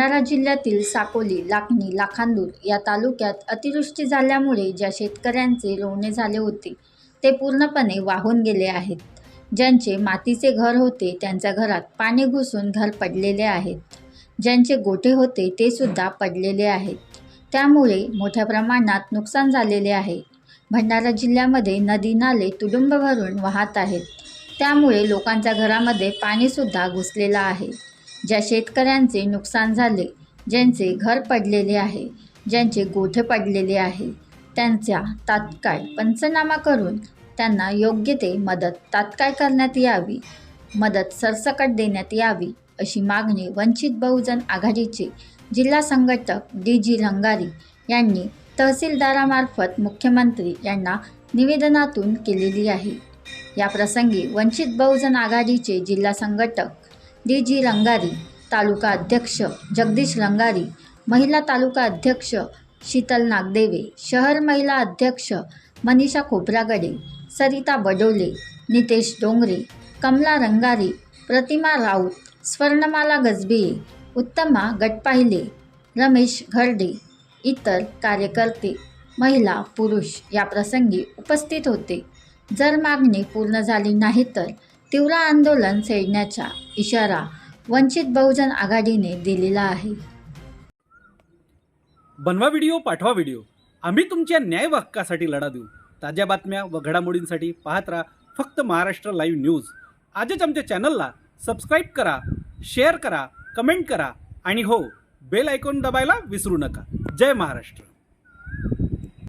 भंडारा जिल्ह्यातील साकोली लाखनी लाखांदूर या तालुक्यात अतिवृष्टी झाल्यामुळे ज्या शेतकऱ्यांचे रोवणे झाले होते ते पूर्णपणे वाहून गेले आहेत. ज्यांचे मातीचे घर होते त्यांच्या घरात पाणी घुसून घर पडलेले आहेत. ज्यांचे गोठे होते ते सुद्धा पडलेले आहेत. त्यामुळे मोठ्या प्रमाणात नुकसान झालेले आहे. भंडारा जिल्ह्यामध्ये नदी नाले तुडुंब भरून वाहत आहेत. त्यामुळे लोकांच्या घरामध्ये पाणीसुद्धा घुसलेलं आहे. ज्या शेतकऱ्यांचे नुकसान झाले ज्यांचे घर पडलेले आहे ज्यांचे गोठे पडलेले आहे त्यांचा तात्काळ पंचनामा करून त्यांना योग्य ते मदत तात्काळ करण्यात यावी मदत सरसकट देण्यात यावी अशी मागणी वंचित बहुजन आघाडीचे जिल्हा संघटक डी जी रंगारी यांनी तहसीलदारामार्फत मुख्यमंत्री यांना निवेदनातून केलेली आहे. या प्रसंगी वंचित बहुजन आघाडीचे जिल्हा संघटक डी जी रंगारी तालुका अध्यक्ष जगदीश रंगारी महिला तालुका अध्यक्ष शीतल नागदेवे शहर महिला अध्यक्ष मनीषा खोबरागडे सरिता बडोले नितेश डोंगरे कमला रंगारी प्रतिमा राऊत स्वर्णमाला गजबिये उत्तमा गटपाहिले रमेश घरडे इतर कार्यकर्ते महिला पुरुष या प्रसंगी उपस्थित होते. जर मागणी पूर्ण झाली नाही तर तीव्र आंदोलन छेडण्याचा इशारा वंचित बहुजन आघाडीने दिलेला आहे. बनवा व्हिडिओ पाठवा व्हिडिओ. आम्ही तुमच्या न्याय हक्कासाठी लढा देऊ. ताज्या बातम्या व घडामोडींसाठी पाहत राहा फक्त महाराष्ट्र लाईव्ह न्यूज. आजच आमच्या चॅनलला सबस्क्राईब करा शेअर करा कमेंट करा आणि हो बेल आयकॉन दबायला विसरू नका. जय महाराष्ट्र.